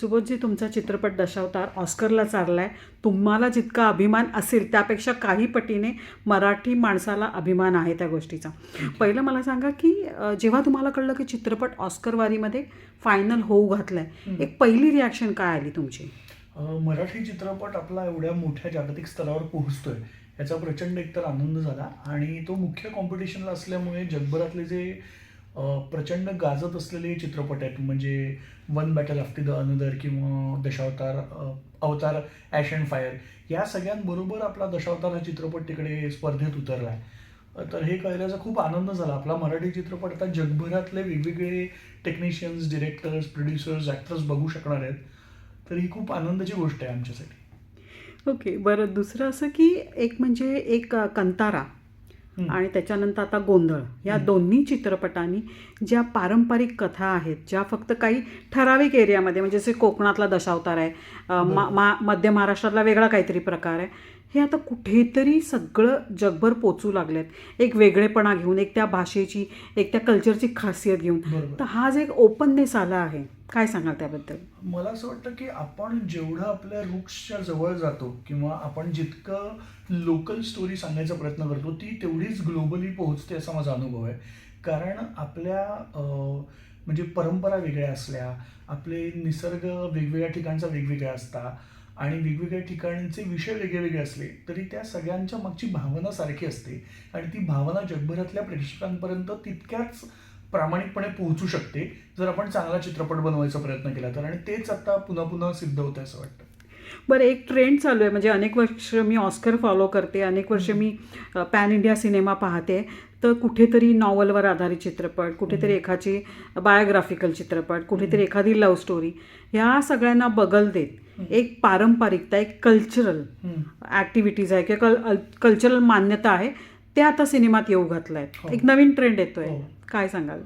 सुबोधजी तुमचा चित्रपट दशावतार ऑस्करला चाललाय तुम्हाला जितका अभिमान असेल त्यापेक्षा काही पटीने मराठी माणसाला अभिमान आहे त्या गोष्टीचा. पहिलं मला सांगा की जेव्हा तुम्हाला कळलं की चित्रपट ऑस्कर वारीमध्ये फायनल होऊ घातलाय एक पहिली रिॲक्शन काय आली तुमची? मराठी चित्रपट आपला एवढ्या मोठ्या जागतिक स्तरावर पोहोचतोय याचा प्रचंड एकतर आनंद झाला. आणि तो मुख्य कॉम्पिटिशनला असल्यामुळे जगभरातले जे प्रचंड गाजत असलेले चित्रपट आहेत. म्हणजे one battle after the another किंवा दशावतार अवतार ॲश अँड फायर या सगळ्यांबरोबर आपला दशावतार हा चित्रपट तिकडे स्पर्धेत उतरला आहे तर हे कळल्याचा खूप आनंद झाला. आपला मराठी चित्रपट आता जगभरातले वेगवेगळे टेक्निशियन्स डिरेक्टर्स प्रोड्युसर्स ॲक्टर्स बघू शकणार आहेत. तर ही खूप आनंदाची गोष्ट आहे आमच्यासाठी. ओके बरं. दुसरं असं की एक म्हणजे एक कंतारा. आणि त्याच्यानंतर आता गोंधळ. या दोन्ही चित्रपटांनी ज्या पारंपरिक कथा आहेत ज्या फक्त काही ठराविक एरियामध्ये म्हणजे जसे कोकणातला दशावतार आहे मा मध्य महाराष्ट्रातला वेगळा काहीतरी प्रकार आहे हे आता कुठेतरी सगळं जगभर पोचू लागलेत. एक वेगळेपणा घेऊन एक त्या भाषेची एक त्या कल्चरची खासियत घेऊन. तर हा जे एक ओपननेस आला आहे काय सांगाल त्याबद्दल? मला असं वाटतं की आपण जेवढं आपल्या रूट्सच्या जवळ जातो किंवा आपण जितकं लोकल स्टोरी सांगायचा प्रयत्न करतो ती तेवढीच ग्लोबली पोहोचते असा माझा अनुभव आहे. कारण आपल्या म्हणजे परंपरा वेगळ्या असल्या आपले निसर्ग वेगवेगळ्या ठिकाणचा वेगवेगळा असता आणि वेगवेगळ्या ठिकाणचे विषय वेगळे असले तरी त्या सगळ्यांच्या मागची भावना सारखी असते. आणि ती भावना जगभरातल्या प्रेक्षकांपर्यंत तितक्याच प्रामाणिकपणे पोहोचू शकते जर आपण चांगला चित्रपट बनवायचा प्रयत्न केला तर. आणि तेच आता पुन्हा पुन्हा सिद्ध होतं असं वाटतं. बरं एक ट्रेंड चालू आहे. म्हणजे अनेक वर्ष मी ऑस्कर फॉलो करते अनेक वर्ष मी पॅन इंडिया सिनेमा पाहते. तर कुठेतरी नॉवलवर आधारित चित्रपट कुठेतरी एखादी बायोग्राफिकल चित्रपट कुठेतरी एखादी लव्ह स्टोरी ह्या सगळ्यांना बगल देत. एक पारंपरिकता एक कल्चरल ॲक्टिव्हिटीज आहे किंवा कल कल्चरल मान्यता आहे ते आता सिनेमात येऊ घातलं आहे हो. एक नवीन ट्रेंड येतोय. हो. काय सांगाल?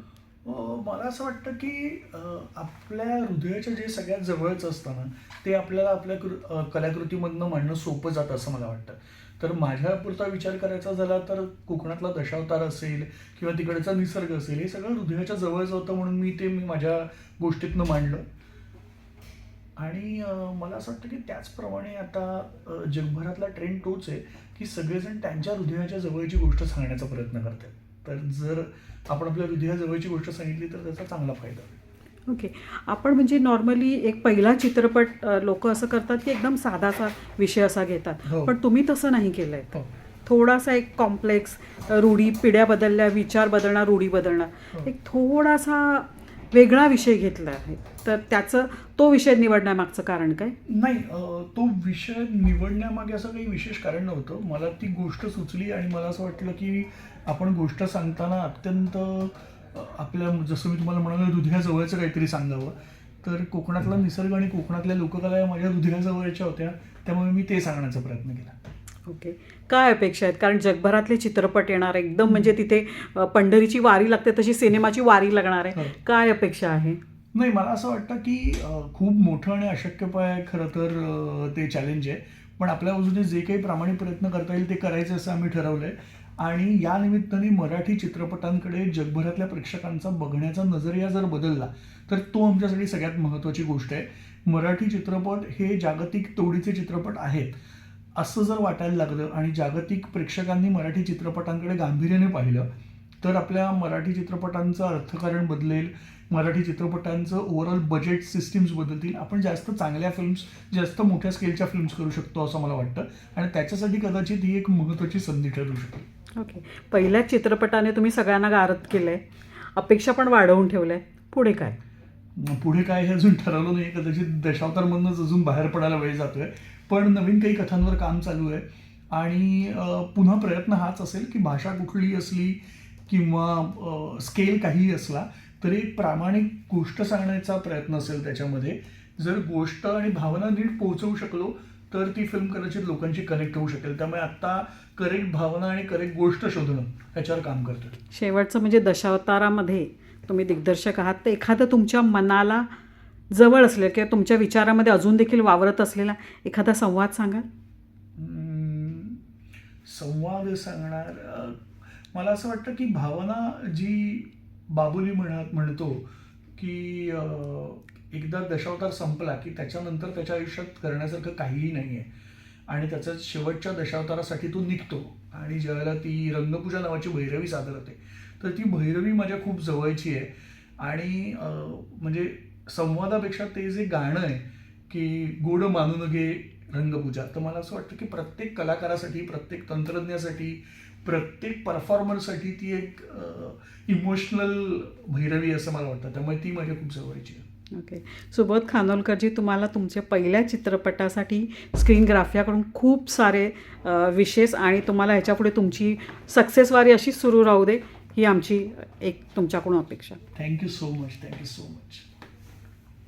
मला असं वाटतं की आपल्या हृदयाच्या जे सगळ्यात जवळचं असतं ना ते आपल्याला आपल्या कृ कलाकृतीमधनं मांडणं सोपं जातं असं मला वाटतं. तर माझ्यापुरता विचार करायचा झाला तर कोकणातला दशावतार असेल किंवा तिकडचा निसर्ग असेल हे सगळं हृदयाच्या जवळचं होतं म्हणून मी ते मी माझ्या गोष्टीतनं मांडलं. आणि मला असं वाटतं की त्याचप्रमाणे आता जगभरातला ट्रेंड तोच आहे की सगळेजण त्यांच्या हृदयाच्या जवळची गोष्ट सांगण्याचा प्रयत्न करतात. तर जर आपण आपल्या हृदयाजवळची गोष्ट सांगितली तर त्याचा चांगला फायदा होईल ओके आपण म्हणजे नॉर्मली एक पहिला चित्रपट लोक असं करतात की एकदम साधासा विषय असा घेतात हो. पण तुम्ही तसं नाही केलंय हो. थोडासा एक कॉम्प्लेक्स रूढी पिढ्या बदलल्या विचार बदलणार रूढी हो. बदलणार एक थोडासा वेगळा विषय घेतला आहे. तर त्याचं तो विषय निवडण्यामागचं कारण काय? नाही तो विषय निवडण्यामागे असं काही विशेष कारण नव्हतं. मला ती गोष्ट सुचली आणि मला असं वाटलं की आपण गोष्ट सांगताना अत्यंत आपल्या जसं मी तुम्हाला म्हणालो हृदयाजवळचं काहीतरी सांगावं. तर कोकणातला निसर्ग आणि कोकणातल्या लोककला या माझ्या हृदयाजवळच्या होत्या. त्यामुळे मी ते सांगण्याचा प्रयत्न केला. ओके काय अपेक्षा आहेत? कारण जगभरातले चित्रपट येणार एकदम म्हणजे तिथे पंढरीची वारी लागते तशी सिनेमाची वारी लागणार आहे. हो. काय अपेक्षा आहे? नाही मला असं वाटतं की खूप मोठं आणि अशक्यपाय आहे खरं तर ते चॅलेंज आहे. पण आपल्या बाजूने जे काही प्रामाणिक प्रयत्न करता येईल ते करायचे असं आम्ही ठरवलंय. आणि या निमित्ताने मराठी चित्रपटांकडे जगभरातल्या प्रेक्षकांचा बघण्याचा नजरिया जर बदलला तर तो आमच्यासाठी सगळ्यात महत्त्वाची गोष्ट आहे. मराठी चित्रपट हे जागतिक तोडीचे चित्रपट आहेत. असं जर वाटायला लागलं आणि जागतिक प्रेक्षकांनी मराठी चित्रपटांकडे गांभीर्याने पाहिलं तर आपल्या मराठी चित्रपटांचं अर्थकारण बदलेल मराठी चित्रपटांचं ओव्हरऑल बजेट सिस्टीम्स बदलतील. आपण जास्त चांगल्या फिल्म्स जास्त मोठ्या स्केलच्या फिल्म्स करू शकतो असं मला वाटतं. आणि त्याच्यासाठी कदाचित ही एक महत्त्वाची संधी ठरू शकेल. ओके. पहिल्याच चित्रपटाने तुम्ही सगळ्यांना गारद केलंय. अपेक्षा पण वाढवून ठेवलंय. पुढे काय? पुढे काय हे अजून ठरवलं नाही कदाचित दशावतारमधूनच अजून बाहेर पडायला वेळ जातोय. पण नवीन काही कथांवर काम चालू आहे. आणि पुन्हा प्रयत्न हाच असेल की भाषा कुठली असली किंवा स्केल काहीही असला तरी एक प्रामाणिक गोष्ट सांगण्याचा प्रयत्न असेल त्याच्यामध्ये. जर गोष्ट आणि भावना नीट पोहोचवू शकलो तर ती फिल्म कदाचित लोकांशी कनेक्ट होऊ शकेल. त्यामुळे आत्ता करेक्ट भावना आणि करेक्ट गोष्ट शोधणं याच्यावर काम करतो शेवटचं म्हणजे दशावतारामध्ये तुम्ही दिग्दर्शक आहात. तर एखादं तुमच्या मनाला जवळ असलेलं किंवा तुमच्या विचारामध्ये अजून देखील वावरत असलेला एखादा संवाद सांगा संवाद सांगणार मला असं वाटतं की भावना जी बाबुली म्हणत म्हणतो की एकदा दशावतार संपला की त्याच्यानंतर त्याच्या आयुष्यात करण्यासारखं काहीही नाही आहे आणि त्याच्या शेवटच्या दशावतारासाठी तो निघतो आणि ज्यावेळेला ती रंगपूजा नावाची भैरवी सादर होते तर ती भैरवी माझ्या खूप जवळची आहे. आणि म्हणजे संवादापेक्षा ते जे गाणं आहे की गोड मानून घे रंगपूजा तर मला असं वाटतं की प्रत्येक कलाकारासाठी प्रत्येक तंत्रज्ञासाठी प्रत्येक परफॉर्मरसाठी ती एक इमोशनल भैरवी असं मला वाटतं. त्यामुळे ती माझ्या खूप जवळची आहे. ओके. सुबोध खानोलकरजी तुम्हाला तुमच्या पहिल्या चित्रपटासाठी स्क्रीन ग्राफियाकडून खूप सारे विशेष आणि तुम्हाला ह्याच्यापुढे तुमची सक्सेसवारी अशीच सुरू राहू दे ही आमची एक तुमच्याकडून अपेक्षा. Thank you so much thank you so much